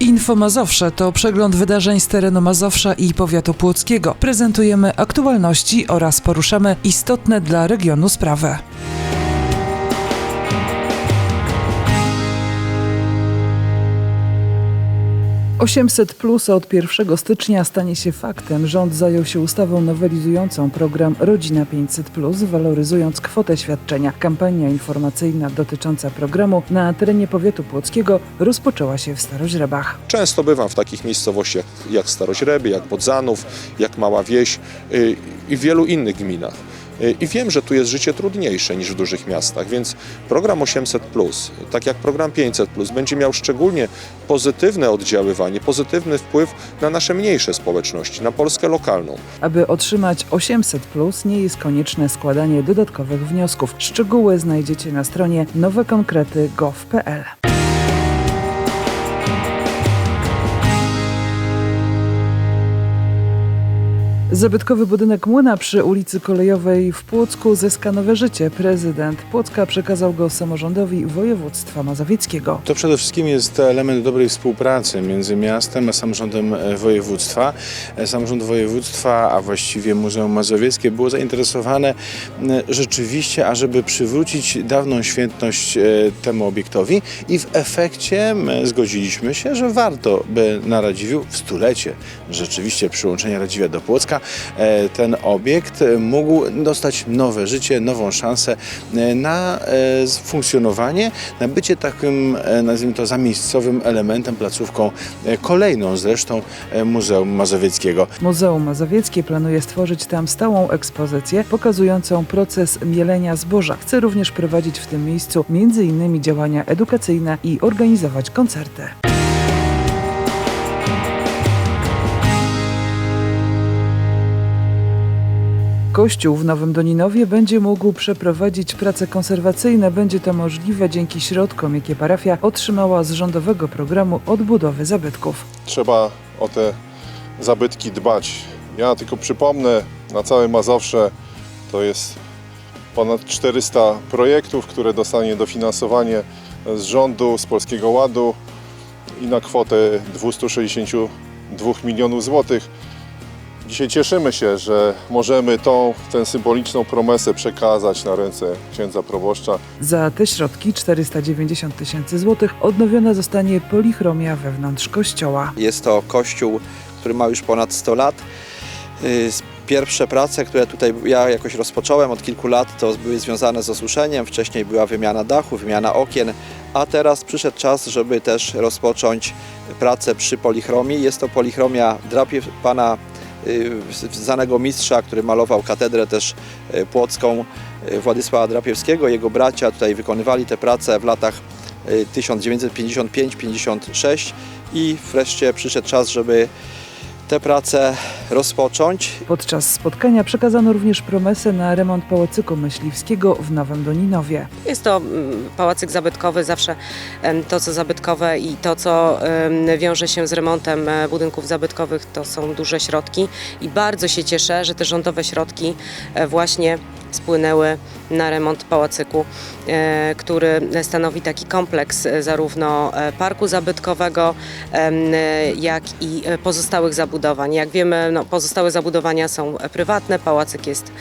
Info Mazowsze to przegląd wydarzeń z terenu Mazowsza i powiatu płockiego. Prezentujemy aktualności oraz poruszamy istotne dla regionu sprawy. 800 plus od 1 stycznia stanie się faktem. Rząd zajął się ustawą nowelizującą program Rodzina 500 plus, waloryzując kwotę świadczenia. Kampania informacyjna dotycząca programu na terenie powiatu płockiego rozpoczęła się w Staroźrebach. Często bywam w takich miejscowościach jak Staroźreby, jak Bodzanów, jak Mała Wieś y, i w wielu innych gminach. I wiem, że tu jest życie trudniejsze niż w dużych miastach, więc program 800, tak jak program 500, będzie miał szczególnie pozytywne oddziaływanie, pozytywny wpływ na nasze mniejsze społeczności, na Polskę lokalną. Aby otrzymać 800 plus nie jest konieczne składanie dodatkowych wniosków. Szczegóły znajdziecie na stronie nowekonkrety.gov.pl. Zabytkowy budynek młyna przy ulicy Kolejowej w Płocku zyska nowe życie. Prezydent Płocka przekazał go samorządowi województwa mazowieckiego. To przede wszystkim jest element dobrej współpracy między miastem a samorządem województwa. Samorząd województwa, a właściwie Muzeum Mazowieckie było zainteresowane rzeczywiście, ażeby przywrócić dawną świętność e, temu obiektowi i w efekcie my zgodziliśmy się, że warto by na Radziwiu w stulecie rzeczywiście przyłączenia Radziwia do Płocka e, ten obiekt mógł dostać nowe życie, nową szansę e, na e, funkcjonowanie, na bycie takim, nazwijmy to, zamiejscowym elementem, placówką kolejną zresztą Muzeum Mazowieckiego. Muzeum Mazowieckie planuje stworzyć tam stałą ekspozycję pokazującą proces mielenia zboża. Chce również prowadzić w tym miejscu m.in. działania edukacyjne i organizować koncerty. Kościół w Nowym Doninowie będzie mógł przeprowadzić prace konserwacyjne. Będzie to możliwe dzięki środkom, jakie parafia otrzymała z rządowego programu odbudowy zabytków. trzeba o te zabytki dbać. Ja tylko przypomnę, na całym Mazowsze to jest ponad 400 projektów, które dostanie dofinansowanie z rządu, z Polskiego Ładu i na kwotę 262 milionów złotych. Dzisiaj cieszymy się, że możemy tą, tę symboliczną promesę przekazać na ręce księdza proboszcza. Za te środki 490 tysięcy złotych odnowiona zostanie polichromia wewnątrz kościoła. Jest to kościół, który ma już ponad 100 lat. Y, Pierwsze prace, które tutaj ja jakoś rozpocząłem od kilku lat, to były związane z osuszeniem. Wcześniej była wymiana dachu, wymiana okien, a teraz przyszedł czas, żeby też rozpocząć pracę przy polichromii. Jest to polichromia drapiew pana znanego mistrza, który malował katedrę też y, płocką y, Władysława Drapiewskiego. Jego bracia tutaj wykonywali te prace w latach y, 1955-56 i wreszcie przyszedł czas, żeby te prace rozpocząć. Podczas spotkania przekazano również promesę na remont pałacyku myśliwskiego w Nowym Doninowie. Jest to mm, pałacyk zabytkowy, zawsze to co zabytkowe i to co wiąże się z remontem e, budynków zabytkowych to są duże środki i bardzo się cieszę, że te rządowe środki e, właśnie spłynęły na remont pałacyku, e, który stanowi taki kompleks e, zarówno e, parku zabytkowego, jak i pozostałych zabudowań. Jak wiemy, no, pozostałe zabudowania są prywatne, pałacyk jest,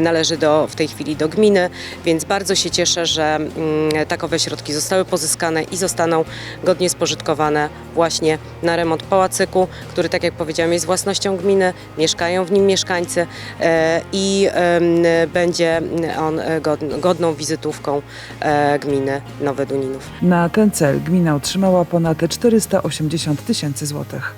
należy do, w tej chwili do gminy, więc bardzo się cieszę, że takowe środki zostały pozyskane i zostaną godnie spożytkowane właśnie na remont pałacyku, który tak jak powiedziałam jest własnością gminy, mieszkają w nim mieszkańcy i będzie on e, godn- godną wizytówką e, gminy Nowe Duninów. Na ten cel gmina otrzymała ponad 480 tysięcy złotych.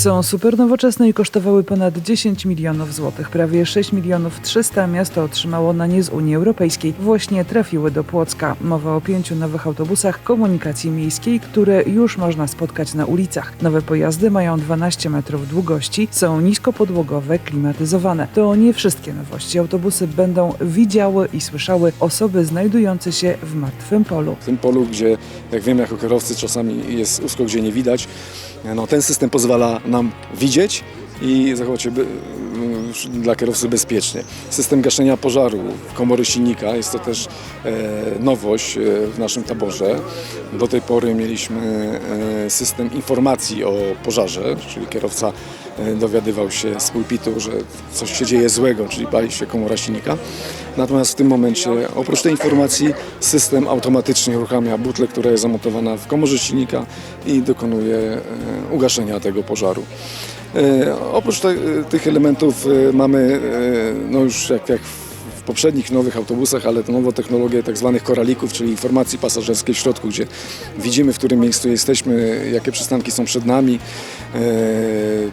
Są super nowoczesne i kosztowały ponad 10 milionów złotych. Prawie 6 milionów 300 miasto otrzymało na nie z Unii Europejskiej. Właśnie trafiły do Płocka. Mowa o pięciu nowych autobusach komunikacji miejskiej, które już można spotkać na ulicach. Nowe pojazdy mają 12 metrów długości, są niskopodłogowe, klimatyzowane. To nie wszystkie nowości. Autobusy będą widziały i słyszały osoby znajdujące się w martwym polu. w tym polu, gdzie jak wiemy jako kierowcy czasami jest usko, gdzie nie widać. No, ten system pozwala nam widzieć i zachować się, dla kierowcy bezpiecznie. System gaszenia pożaru, komory silnika, jest to też e, nowość e, w naszym taborze. Do tej pory mieliśmy e, system informacji o pożarze, czyli kierowca dowiadywał się z pulpitu, że coś się dzieje złego, czyli pali się komora silnika. Natomiast w tym momencie, oprócz tej informacji, system automatycznie uruchamia butlę, która jest zamontowana w komorze silnika i dokonuje ugaszenia tego pożaru. E, Oprócz te, tych elementów e, mamy e, no już jak, jak poprzednich nowych autobusach, ale to nową technologię tak zwanych koralików, czyli informacji pasażerskiej w środku, gdzie widzimy w którym miejscu jesteśmy, jakie przystanki są przed nami. E,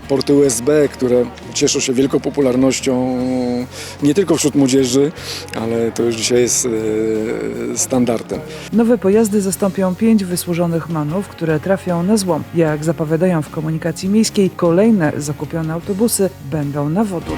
Porty USB, które cieszą się wielką popularnością nie tylko wśród młodzieży, ale to już dzisiaj jest e, standardem. Nowe pojazdy zastąpią pięć wysłużonych manów, które trafią na złom. Jak zapowiadają w komunikacji miejskiej, kolejne zakupione autobusy będą na wodór.